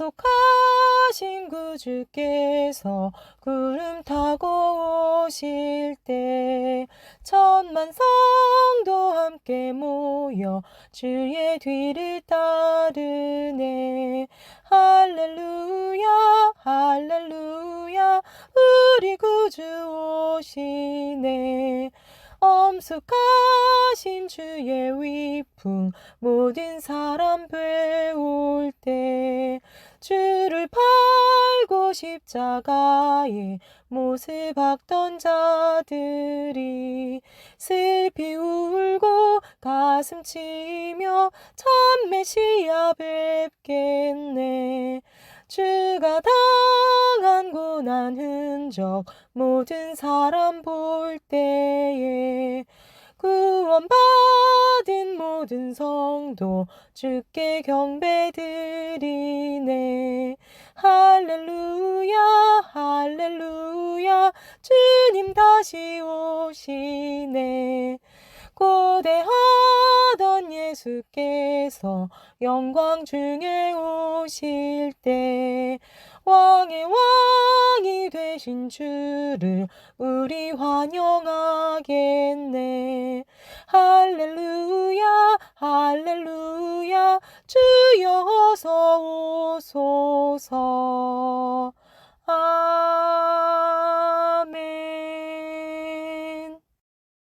약속하신 구주께서 구름 타고 오실 때 천만 성도 함께 모여 주의 뒤를 따르네. 할렐루야 할렐루야 우리 구주 오시네. 엄숙하신 주의 위풍 모든 사람 배울 십자가에 못을 박던 자들이 슬피 울고 가슴 치며 참 메시아 뵙겠네. 주가 당한 고난 흔적 모든 사람 볼 때에 구원받은 모든 성도 주께 경배드리네 주님 다시 오시네. 고대하던 예수께서 영광 중에 오실 때 왕의 왕이 되신 주를 우리 환영하겠네. 할렐루야 할렐루야. 주여 어서 오소서